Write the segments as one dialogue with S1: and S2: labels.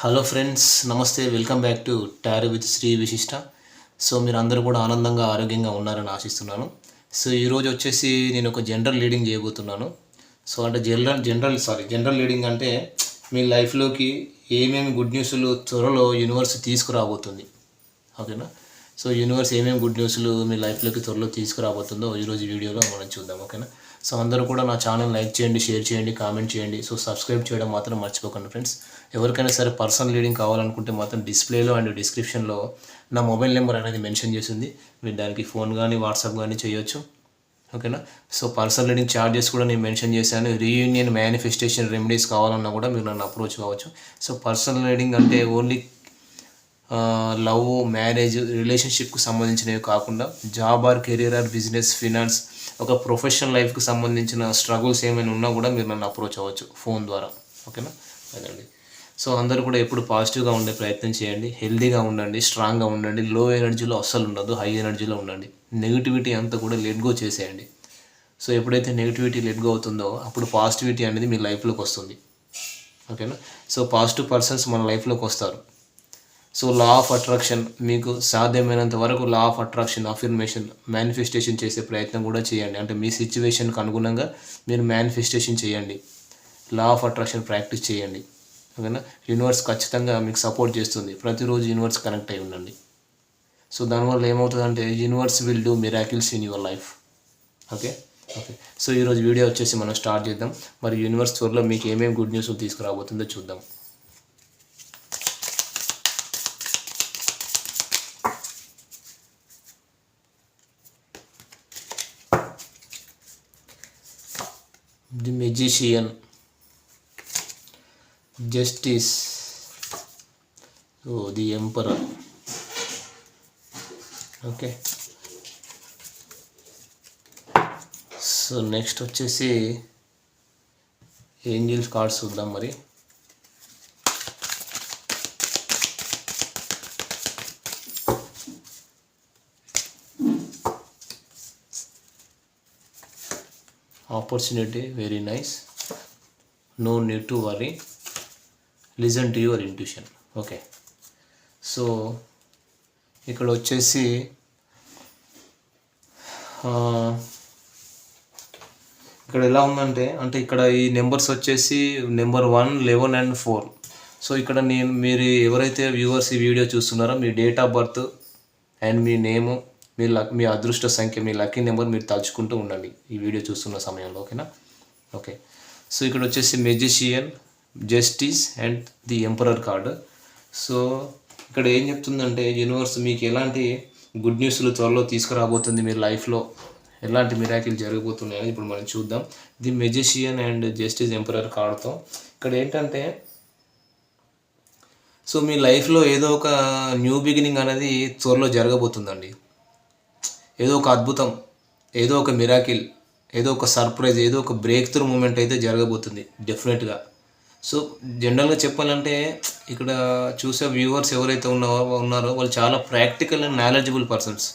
S1: Hello friends నమస్తే welcome back to tarot with Sri Vishishta so మీరు అందరూ కూడా ఆనందంగా ఆరోగ్యంగా ఉన్నారని ఆశిస్తున్నాను. సో ఈరోజు వచ్చేసి నేను ఒక జనరల్ లీడింగ్ చేయబోతున్నాను. సో అంటే general general sorry general reading అంటే మీ లైఫ్లోకి ఏమేమి గుడ్ న్యూస్లు త్వరలో యూనివర్స్ తీసుకురాబోతుంది. ఓకేనా సో యూనివర్స్ ఏమేమి గుడ్ న్యూస్లు మీ లైఫ్లోకి త్వరలో తీసుకురాబోతుందో ఈరోజు వీడియోలో మనం చూద్దాం ఓకేనా సో అందరూ కూడా నా ఛానల్ లైక్ చేయండి షేర్ చేయండి కామెంట్ చేయండి. సో సబ్స్క్రైబ్ చేయడం మాత్రం మర్చిపోకండి ఫ్రెండ్స్ ఎవరికైనా సరే పర్సనల్ రీడింగ్ కావాలనుకుంటే మాత్రం డిస్ప్లేలో అండ్ డిస్క్రిప్షన్లో నా మొబైల్ నెంబర్ అనేది మెన్షన్ చేసింది. మీరు దానికి ఫోన్ కానీ వాట్సాప్ కానీ చేయొచ్చు ఓకేనా సో పర్సనల్ రీడింగ్ చార్జెస్ కూడా నేను మెన్షన్ చేశాను. రీయూనియన్ మేనిఫెస్టేషన్ రెమెడీస్ కావాలన్నా కూడా మీరు నన్ను అప్రోచ్ కావచ్చు. సో పర్సనల్ రీడింగ్ అంటే ఓన్లీ లవ్ మ్యారేజ్ రిలేషన్షిప్కి సంబంధించినవి కాకుండా job or career or business finance ఒక ప్రొఫెషనల్ లైఫ్కి సంబంధించిన స్ట్రగుల్స్ ఏమైనా ఉన్నా కూడా మీరు నన్ను అప్రోచ్ అవ్వచ్చు ఫోన్ ద్వారా. ఓకేనా? అదండి. సో అందరూ కూడా ఎప్పుడు పాజిటివ్గా ఉండే ప్రయత్నం చేయండి హెల్దీగా ఉండండి స్ట్రాంగ్గా ఉండండి లో ఎనర్జీలో అస్సలు ఉండదు హై ఎనర్జీలో ఉండండి. నెగిటివిటీ అంతా కూడా లెట్ గో చేసేయండి. సో ఎప్పుడైతే నెగిటివిటీ లెట్ గో అవుతుందో అప్పుడు పాజిటివిటీ అనేది మీ లైఫ్లోకి వస్తుంది. ఓకేనా? సో పాజిటివ్ పర్సన్స్ మన లైఫ్లోకి వస్తారు. సో లా ఆఫ్ అట్రాక్షన్ మీకు సాధ్యమైనంత వరకు law of attraction affirmation manifestation చేసే ప్రయత్నం కూడా చేయండి. అంటే మీ సిచ్యువేషన్కి అనుగుణంగా మీరు మేనిఫెస్టేషన్ చేయండి. లా ఆఫ్ అట్రాక్షన్ ప్రాక్టీస్ చేయండి. ఓకేనా? యూనివర్స్ ఖచ్చితంగా మీకు సపోర్ట్ చేస్తుంది. ప్రతిరోజు యూనివర్స్ కనెక్ట్ అయి ఉండండి. సో దానివల్ల ఏమవుతుందంటే universe will do miracles in your life okay? Okay. So ఈరోజు వీడియో వచ్చేసి మనం స్టార్ట్ చేద్దాం. మరి యూనివర్స్ త్వరలో మీకు ఏమేమి గుడ్ న్యూస్ తీసుకురాబోతుందో చూద్దాం. Magician justice oh the emperor okay so next వచ్చేసి ఏంజిల్స్ కార్డ్స్ చూద్దాం మరి. Opportunity very nice no need to worry listen to your intuition okay so ఇక్కడ వచ్చేసి ఇక్కడ ఎలా ఉందంటే అంటే ఇక్కడ ఈ నెంబర్స్ వచ్చేసి number one eleven and four so ఇక్కడ నేను మీరు ఎవరైతే వ్యూవర్స్ ఈ వీడియో చూస్తున్నారో మీ డేట్ ఆఫ్ బర్త్ అండ్ మీ నేము మీ లక్ మీ అదృష్ట సంఖ్య మీ లక్కీ నెంబర్ మీరు తలుచుకుంటూ ఉండండి ఈ వీడియో చూస్తున్న సమయంలో ఓకేనా? ఓకే. సో ఇక్కడ వచ్చేసి magician justice and the emperor card. So ఇక్కడ ఏం చెప్తుందంటే యూనివర్స్ మీకు ఎలాంటి గుడ్ న్యూస్లు త్వరలో తీసుకురాబోతుంది మీ లైఫ్లో? ఎలాంటి మిరాకిల్ జరగబోతున్నాయని ఇప్పుడు మనం చూద్దాం. The magician and justice emperor కార్డుతో. ఇక్కడ ఏంటంటే సో మీ లైఫ్లో ఏదో ఒక న్యూ బిగినింగ్ అనేది త్వరలో జరగబోతుందండి. ఏదో ఒక అద్భుతం ఏదో ఒక మిరాకిల్ ఏదో ఒక సర్ప్రైజ్ ఏదో ఒక బ్రేక్ త్రూ మూమెంట్ అయితే జరగబోతుంది డెఫినెట్గా సో జనరల్గా చెప్పాలంటే ఇక్కడ చూసే వ్యూవర్స్ ఎవరైతే ఉన్నారో ఉన్నారో వాళ్ళు చాలా ప్రాక్టికల్ అండ్ నాలెడ్జబుల్ పర్సన్స్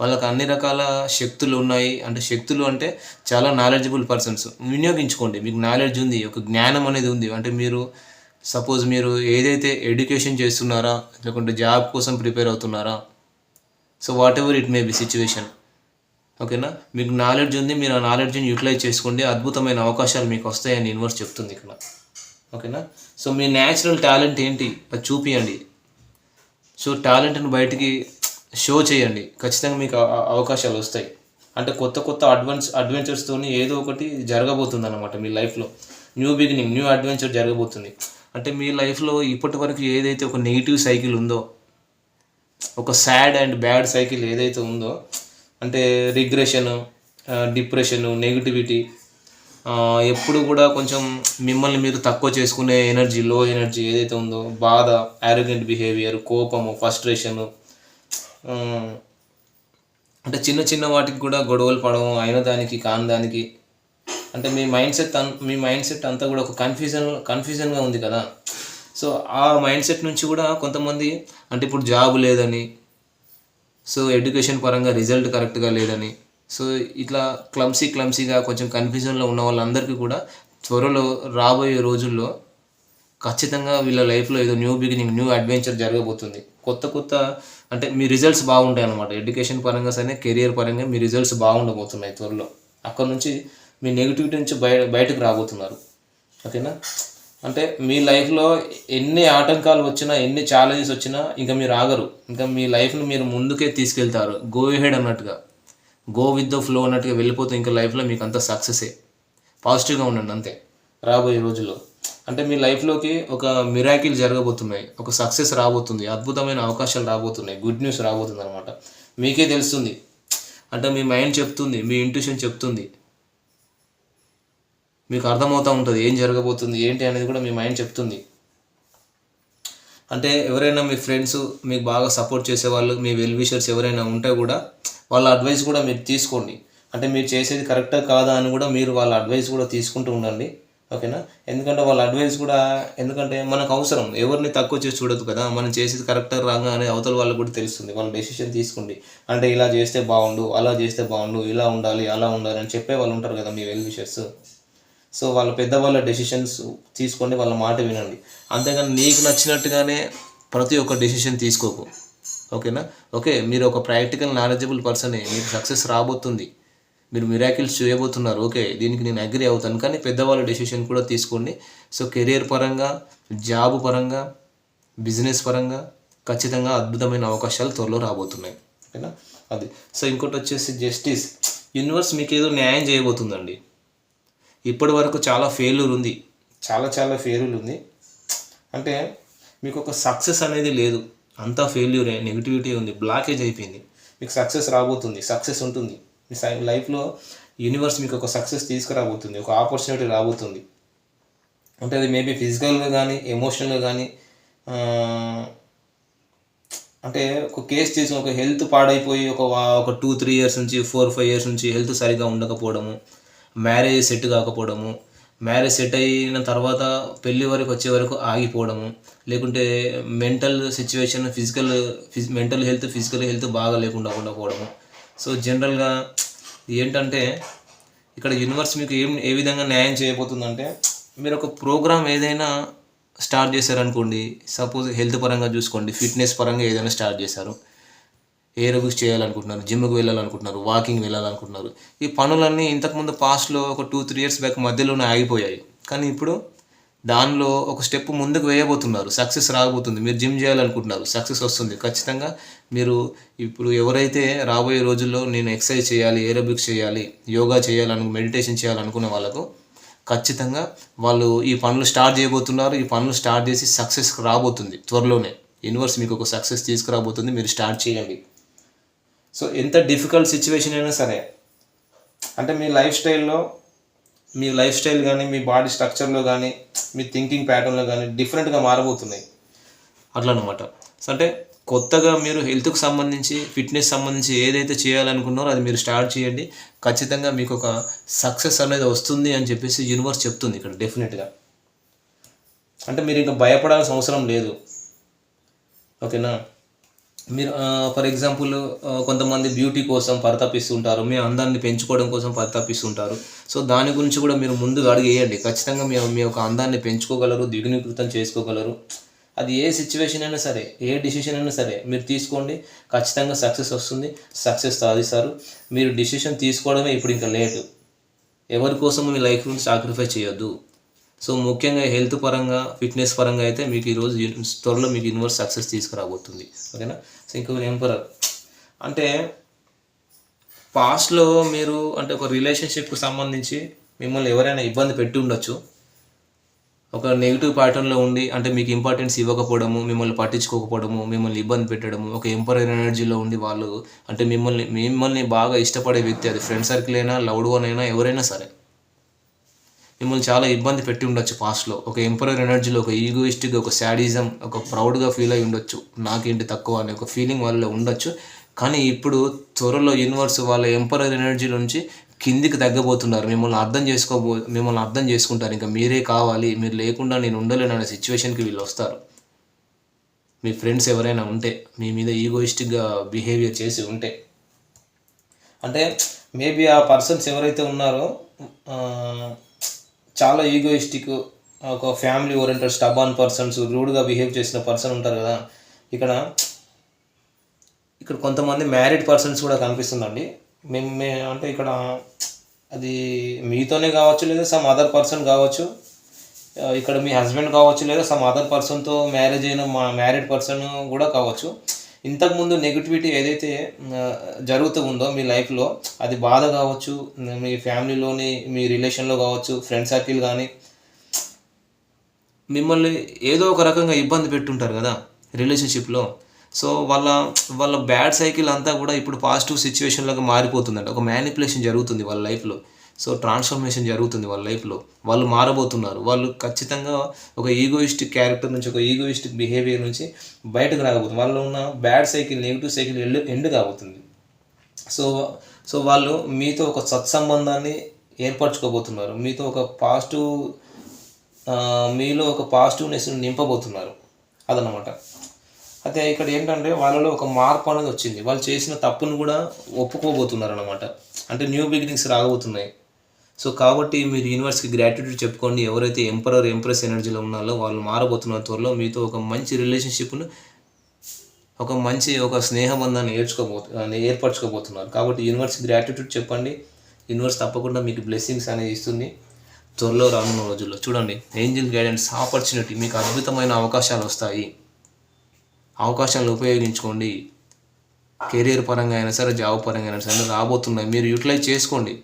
S1: వాళ్ళకి అన్ని రకాల శక్తులు ఉన్నాయి. అంటే శక్తులు అంటే చాలా నాలెడ్జబుల్ పర్సన్స్ వినియోగించుకోండి. మీకు నాలెడ్జ్ ఉంది ఒక జ్ఞానం అనేది ఉంది. అంటే మీరు సపోజ్ మీరు ఏదైతే ఎడ్యుకేషన్ చేస్తున్నారా లేకుంటే జాబ్ కోసం ప్రిపేర్ అవుతున్నారా so whatever it may be situation ఓకేనా మీకు నాలెడ్జ్ ఉంది మీరు ఆ నాలెడ్జ్ని యూటిలైజ్ చేసుకోండి అద్భుతమైన అవకాశాలు మీకు వస్తాయని యూనివర్స్ చెప్తుంది ఇక్కడ ఓకేనా సో మీ న్యాచురల్ టాలెంట్ ఏంటి? అది చూపియండి. సో టాలెంట్ని బయటికి షో చేయండి. ఖచ్చితంగా మీకు అవకాశాలు వస్తాయి. అంటే కొత్త కొత్త అడ్వాన్స్ అడ్వెంచర్స్తో ఏదో ఒకటి జరగబోతుంది అనమాట మీ లైఫ్లో న్యూ బిగినింగ్ న్యూ అడ్వెంచర్ జరగబోతుంది. అంటే మీ లైఫ్లో ఇప్పటి వరకు ఏదైతే ఒక నెగిటివ్ సైకిల్ ఉందో ఒక సాడ్ అండ్ బ్యాడ్ సైకిల్ ఏదైతే ఉందో అంటే రిగ్రెషను డిప్రెషన్ నెగిటివిటీ ఎప్పుడు కూడా కొంచెం మిమ్మల్ని మీరు తక్కువ చేసుకునే ఎనర్జీ లో ఎనర్జీ ఏదైతే ఉందో బాధ యారోగెంట్ బిహేవియర్ కోపము ఫస్ట్రేషను అంటే చిన్న చిన్న వాటికి కూడా గొడవలు పడడం అయిన దానికి కాని దానికి. అంటే మీ మైండ్ సెట్ అన్ మీ మైండ్ సెట్ అంతా కూడా ఒక కన్ఫ్యూజన్ కన్ఫ్యూజన్గా ఉంది కదా. సో ఆ మైండ్ సెట్ నుంచి కూడా కొంతమంది అంటే ఇప్పుడు జాబ్ లేదని సో ఎడ్యుకేషన్ పరంగా రిజల్ట్ కరెక్ట్గా లేదని సో ఇట్లా క్లమ్సీ క్లమ్సీగా కొంచెం కన్ఫ్యూజన్లో ఉన్న వాళ్ళందరికీ కూడా త్వరలో రాబోయే రోజుల్లో ఖచ్చితంగా వీళ్ళ లైఫ్లో ఏదో న్యూ బిగినింగ్ న్యూ అడ్వెంచర్ జరగబోతుంది. కొత్త కొత్త అంటే మీ రిజల్ట్స్ బాగుంటాయి అనమాట ఎడ్యుకేషన్ పరంగా సరే కెరియర్ పరంగా మీ రిజల్ట్స్ బాగుండబోతున్నాయి త్వరలో. అక్కడ నుంచి మీ నెగిటివిటీ నుంచి బయ బయటకు రాబోతున్నారు. ఓకేనా? అంటే మీ లైఫ్లో ఎన్ని ఆటంకాలు వచ్చినా ఎన్ని ఛాలెంజెస్ వచ్చినా ఇంకా మీరు ఆగరు. ఇంకా మీ లైఫ్ని మీరు ముందుకే తీసుకెళ్తారు. గో హెడ్ అన్నట్టుగా. గో విత్ ద ఫ్లో అన్నట్టుగా వెళ్ళిపోతే ఇంకా లైఫ్లో మీకు అంత సక్సెసే పాజిటివ్గా ఉండండి అంతే. రాబోయే రోజుల్లో. అంటే మీ లైఫ్లోకి ఒక మిరాకిల్ జరగబోతున్నాయి. ఒక సక్సెస్ రాబోతుంది. అద్భుతమైన అవకాశాలు రాబోతున్నాయి. గుడ్ న్యూస్ రాబోతుంది అనమాట మీకే తెలుస్తుంది. అంటే మీ మైండ్ చెప్తుంది మీ ఇంట్యూషన్ చెప్తుంది. మీకు అర్థమవుతూ ఉంటుంది ఏం జరగబోతుంది ఏంటి అనేది కూడా మీ మైండ్ చెప్తుంది. అంటే ఎవరైనా మీ ఫ్రెండ్స్ మీకు బాగా సపోర్ట్ చేసేవాళ్ళు మీ వెల్ విషర్స్ ఎవరైనా ఉంటే కూడా వాళ్ళ అడ్వైస్ కూడా మీరు తీసుకోండి. అంటే మీరు చేసేది కరెక్టా కాదా అని కూడా మీరు వాళ్ళ అడ్వైస్ కూడా తీసుకుంటూ ఉండండి. ఓకేనా? ఎందుకంటే వాళ్ళ అడ్వైస్ కూడా ఎందుకంటే మనకు అవసరం. ఎవరిని తక్కువ చేసి చూడదు కదా. మనం చేసేది కరెక్టా రాగా అనేది అవతల వాళ్ళకి కూడా తెలుస్తుంది. వాళ్ళ డెసిషన్ తీసుకోండి. అంటే ఇలా చేస్తే బాగుండు అలా చేస్తే బాగుండు ఇలా ఉండాలి అలా ఉండాలి అని చెప్పే వాళ్ళు ఉంటారు కదా మీ వెల్ విషర్స్. సో వాళ్ళ పెద్దవాళ్ళ డెసిషన్స్ తీసుకోండి వాళ్ళ మాట వినండి. అంతేగాని నీకు నచ్చినట్టుగానే ప్రతి ఒక్క డెసిషన్ తీసుకోకు. ఓకేనా? ఓకే మీరు ఒక ప్రాక్టికల్ నాలెడ్జబుల్ పర్సనే మీకు సక్సెస్ రాబోతుంది. మీరు మిరాకిల్స్ చేయబోతున్నారు. ఓకే దీనికి నేను అగ్రి అవుతాను. కానీ పెద్దవాళ్ళ డెసిషన్ కూడా తీసుకోండి. సో కెరియర్ పరంగా జాబ్ పరంగా బిజినెస్ పరంగా ఖచ్చితంగా అద్భుతమైన అవకాశాలు త్వరలో రాబోతున్నాయి. ఓకేనా? అది. సో ఇంకోటి వచ్చేసి జస్టిస్ యూనివర్స్ మీకు ఏదో న్యాయం చేయబోతుందండి. ఇప్పటి వరకు చాలా ఫెయిల్యూర్ ఉంది. చాలా చాలా ఫెయిల్యూర్ ఉంది. అంటే మీకు ఒక సక్సెస్ అనేది లేదు. అంతా ఫెయిల్యూరే నెగిటివిటీ ఉంది. బ్లాకేజ్ అయిపోయింది. మీకు సక్సెస్ రాబోతుంది. సక్సెస్ ఉంటుంది. మీ లైఫ్లో యూనివర్స్ మీకు ఒక సక్సెస్ తీసుకురాబోతుంది. ఒక ఆపర్చునిటీ రాబోతుంది. అంటే అది మేబీ ఫిజికల్గా కానీ ఎమోషనల్గా కానీ అంటే ఒక కేసు తీసుకుని ఒక హెల్త్ పాడైపోయి ఒక ఒక టూ త్రీ ఇయర్స్ నుంచి ఫోర్ ఫైవ్ ఇయర్స్ నుంచి హెల్త్ సరిగా ఉండకపోవడము మ్యారేజ్ సెట్ కాకపోవడము మ్యారేజ్ సెట్ అయిన తర్వాత పెళ్ళి వరకు వచ్చే వరకు ఆగిపోవడము లేకుంటే మెంటల్ సిచ్యువేషన్ ఫిజికల్ ఫిజ్ మెంటల్ హెల్త్ ఫిజికల్ హెల్త్ బాగా లేకుండా ఉండకపోవడము సో జనరల్గా ఏంటంటే ఇక్కడ యూనివర్స్ మీకు ఏం ఏ విధంగా న్యాయం చేయబోతుందంటే మీరు ఒక ప్రోగ్రామ్ ఏదైనా స్టార్ట్ చేశారనుకోండి సపోజ్ హెల్త్ పరంగా చూసుకోండి ఫిట్నెస్ పరంగా ఏదైనా స్టార్ట్ చేశారు. ఏరోబిక్స్ చేయాలనుకుంటున్నారు? జిమ్కి వెళ్ళాలనుకుంటున్నారు? వాకింగ్ వెళ్ళాలనుకుంటున్నారు? ఈ పనులన్నీ ఇంతకుముందు పాస్ట్లో ఒక టూ త్రీ ఇయర్స్ బ్యాక్ మధ్యలోనే ఆగిపోయాయి. కానీ ఇప్పుడు దానిలో ఒక స్టెప్ ముందుకు వేయబోతున్నారు. సక్సెస్ రాబోతుంది. మీరు జిమ్ చేయాలనుకుంటున్నారు. సక్సెస్ వస్తుంది. ఖచ్చితంగా మీరు ఇప్పుడు ఎవరైతే రాబోయే రోజుల్లో నేను ఎక్సర్సైజ్ చేయాలి ఏరోబిక్స్ చేయాలి యోగా చేయాలను మెడిటేషన్ చేయాలనుకునే వాళ్ళకు ఖచ్చితంగా వాళ్ళు ఈ పనులు స్టార్ట్ చేయబోతున్నారు. ఈ పనులు స్టార్ట్ చేసి సక్సెస్ రాబోతుంది. త్వరలోనే. యూనివర్స్ మీకు ఒక సక్సెస్ తీసుకురాబోతుంది. మీరు స్టార్ట్ చేయండి సో ఎంత డిఫికల్ట్ సిచ్యువేషన్ అయినా సరే అంటే మీ లైఫ్ స్టైల్లో మీ లైఫ్ స్టైల్ కానీ మీ బాడీ స్ట్రక్చర్లో కానీ మీ థింకింగ్ ప్యాటర్న్లో కానీ డిఫరెంట్గా మారబోతున్నాయి. అట్లా అనమాట సో అంటే కొత్తగా మీరు హెల్త్కి సంబంధించి ఫిట్నెస్ సంబంధించి ఏదైతే చేయాలనుకున్నారో అది మీరు స్టార్ట్ చేయండి. ఖచ్చితంగా మీకు ఒక సక్సెస్ అనేది వస్తుంది అని చెప్పేసి యూనివర్స్ చెప్తుంది ఇక్కడ డెఫినెట్గా అంటే మీరు ఇంకా భయపడాల్సిన అవసరం లేదు. ఓకేనా? మీరు ఫర్ ఎగ్జాంపుల్ కొంతమంది బ్యూటీ కోసం పరితపిస్తుంటారు మీ అందాన్ని పెంచుకోవడం కోసం పరితపిస్తుంటారు. సో దాని గురించి కూడా మీరు ముందుగా అడిగేయండి ఖచ్చితంగా మీ మీ యొక్క అందాన్ని పెంచుకోగలరు ద్విగుణీకృతం చేసుకోగలరు. అది ఏ సిచ్యువేషన్ అయినా సరే ఏ డిసిషన్ అయినా సరే మీరు తీసుకోండి. ఖచ్చితంగా సక్సెస్ వస్తుంది. సక్సెస్ సాధిస్తారు. మీరు డిసిషన్ తీసుకోవడమే ఇప్పుడు ఇంకా లేటు ఎవరి కోసం మీ లైఫ్ సాక్రిఫై చేయొద్దు. సో ముఖ్యంగా హెల్త్ పరంగా ఫిట్నెస్ పరంగా అయితే మీకు ఈరోజు త్వరలో మీకు యూనివర్స్ సక్సెస్ తీసుకురాబోతుంది. ఓకేనా? సో ఇంకొకరు ఎంపరర్ అంటే పాస్ట్లో మీరు అంటే ఒక రిలేషన్షిప్కి సంబంధించి మిమ్మల్ని ఎవరైనా ఇబ్బంది పెట్టి ఉండొచ్చు. ఒక నెగిటివ్ ప్యాటర్న్లో ఉండి అంటే మీకు ఇంపార్టెన్స్ ఇవ్వకపోవడము మిమ్మల్ని పట్టించుకోకపోవడము మిమ్మల్ని ఇబ్బంది పెట్టడము ఒక ఎంపరర్ ఎనర్జీలో ఉండి వాళ్ళు అంటే మిమ్మల్ని మిమ్మల్ని బాగా ఇష్టపడే వ్యక్తి అది ఫ్రెండ్ సర్కిల్ అయినా లవ్డ్ వన్ అయినా ఎవరైనా సరే. మిమ్మల్ని చాలా ఇబ్బంది పెట్టి ఉండొచ్చు పాస్ట్లో ఒక ఎంపరర్ ఎనర్జీలో ఒక ఈగోయిస్టిక్ ఒక శాడిజం ఒక ప్రౌడ్గా ఫీల్ అయి ఉండొచ్చు. నాకేంటి తక్కువ అనే ఒక ఫీలింగ్ వాళ్ళలో ఉండొచ్చు. కానీ ఇప్పుడు త్వరలో యూనివర్స్ వాళ్ళ ఎంపరర్ ఎనర్జీ నుంచి కిందికి తగ్గబోతున్నారు. మిమ్మల్ని అర్థం చేసుకోబో మిమ్మల్ని అర్థం చేసుకుంటారు. ఇంకా మీరే కావాలి మీరు లేకుండా నేను ఉండలేను అనే సిచ్యువేషన్కి వీళ్ళు వస్తారు. మీ ఫ్రెండ్స్ ఎవరైనా ఉంటే మీ మీద ఈగోయిస్టిక్గా బిహేవియర్ చేసి ఉంటే. అంటే మేబీ ఆ పర్సన్స్ ఎవరైతే ఉన్నారో చాలా ఈగోయిస్టిక్ ఒక ఫ్యామిలీ ఓరియంటెడ్ స్టబాన్ పర్సన్స్ రూడ్గా బిహేవ్ చేసిన పర్సన్ ఉంటారు కదా. ఇక్కడ ఇక్కడ కొంతమంది మ్యారీడ్ పర్సన్స్ కూడా కనిపిస్తుందండి. మేము మే అంటే ఇక్కడ అది మీతోనే కావచ్చు లేదా సమ్ అదర్ పర్సన్ కావచ్చు. ఇక్కడ మీ హస్బెండ్ కావచ్చు లేదా సమ్ అదర్ పర్సన్తో మ్యారేజ్ అయిన మా మ్యారీడ్ పర్సన్ కూడా కావచ్చు. ఇంతకుముందు నెగిటివిటీ ఏదైతే జరుగుతూ ఉందో మీ లైఫ్లో అది బాధ కావచ్చు మీ ఫ్యామిలీలోని మీ రిలేషన్లో కావచ్చు ఫ్రెండ్ సర్కిల్ కానీ మిమ్మల్ని ఏదో ఒక రకంగా ఇబ్బంది పెట్టుంటారు కదా రిలేషన్షిప్లో. సో వాళ్ళ వాళ్ళ బ్యాడ్ సైకిల్ అంతా కూడా ఇప్పుడు పాజిటివ్ సిచ్యువేషన్లోకి మారిపోతుందంట. ఒక మ్యానిపులేషన్ జరుగుతుంది వాళ్ళ లైఫ్లో. సో ట్రాన్స్ఫర్మేషన్ జరుగుతుంది వాళ్ళ లైఫ్లో. వాళ్ళు మారబోతున్నారు. వాళ్ళు ఖచ్చితంగా ఒక ఈగోయిస్టిక్ క్యారెక్టర్ నుంచి ఒక ఈగోయిస్టిక్ బిహేవియర్ నుంచి బయటకు రాకపోతుంది. వాళ్ళలో ఉన్న bad cycle negative cycle end end కాబోతుంది. సో సో వాళ్ళు మీతో ఒక సత్సంబంధాన్ని ఏర్పరచుకోబోతున్నారు. మీతో ఒక పాజిటివ్ మీలో ఒక పాజిటివ్నెస్ నింపబోతున్నారు. అదనమాట అయితే ఇక్కడ ఏంటంటే వాళ్ళలో ఒక మార్పు అనేది వచ్చింది. వాళ్ళు చేసిన తప్పును కూడా ఒప్పుకోబోతున్నారు అనమాట అంటే న్యూ బిగినింగ్స్ రాబోతున్నాయి. సో కాబట్టి మీరు యూనివర్స్కి గ్రాటిట్యూడ్ చెప్పుకోండి. ఎవరైతే ఎంపరర్ ఎంప్రెస్ ఎనర్జీలో ఉన్నారో వాళ్ళు మారబోతున్న త్వరలో మీతో ఒక మంచి రిలేషన్షిప్ను ఒక మంచి ఒక స్నేహబంధాన్ని ఏర్చుకోబో ఏర్పరచుకోబోతున్నారు. కాబట్టి యూనివర్స్ గ్రాటిట్యూడ్ చెప్పండి. యూనివర్స్ తప్పకుండా మీకు బ్లెస్సింగ్స్ అనేది ఇస్తుంది. త్వరలో రానున్న రోజుల్లో చూడండి. ఏంజిల్ గైడెన్స్ ఆపర్చునిటీ మీకు అద్భుతమైన అవకాశాలు వస్తాయి. అవకాశాలను ఉపయోగించుకోండి. కెరీర్ పరంగా అయినా సరే జాబ్ పరంగా అయినా సరే రాబోతున్నాయి. మీరు యూటిలైజ్ చేసుకోండి.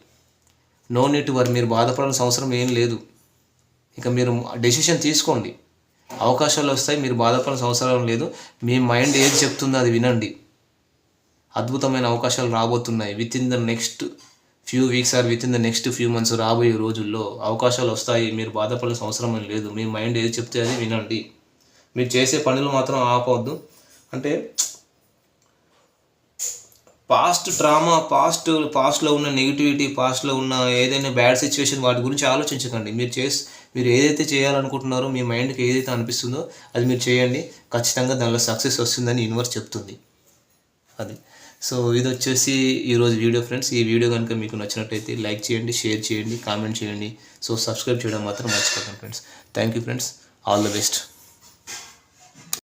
S1: నో నీట్ వర్ మీరు బాధపడాల్సిన అవసరం ఏం లేదు. ఇక మీరు డెసిషన్ తీసుకోండి. అవకాశాలు వస్తాయి మీరు బాధపడాల్సిన అవసరం లేదు. మీ మైండ్ ఏది చెప్తుందో అది వినండి. అద్భుతమైన అవకాశాలు రాబోతున్నాయి. Within the next few weeks or within the next few months రాబోయే రోజుల్లో అవకాశాలు వస్తాయి మీరు బాధపడాల్సిన అవసరం ఏం లేదు. మీ మైండ్ ఏది చెప్తే అది వినండి. మీరు చేసే పనులు మాత్రం ఆపవద్దు. అంటే పాస్ట్ డ్రామా పాస్ట్ పాస్ట్లో ఉన్న నెగిటివిటీ పాస్ట్లో ఉన్న ఏదైనా బ్యాడ్ సిచ్యువేషన్ వాటి గురించి ఆలోచించకండి. మీరు చేసి మీరు ఏదైతే చేయాలనుకుంటున్నారో మీ మైండ్కి ఏదైతే అనిపిస్తుందో అది మీరు చేయండి. ఖచ్చితంగా దానిలో సక్సెస్ వస్తుందని యూనివర్స్ చెప్తుంది. అది. సో ఇది వచ్చేసి ఈరోజు వీడియో ఫ్రెండ్స్ ఈ వీడియో కనుక మీకు నచ్చినట్టయితే లైక్ చేయండి షేర్ చేయండి కామెంట్ చేయండి. సో సబ్స్క్రైబ్ చేయడం మాత్రం మర్చిపోకండి friends thank you friends all the best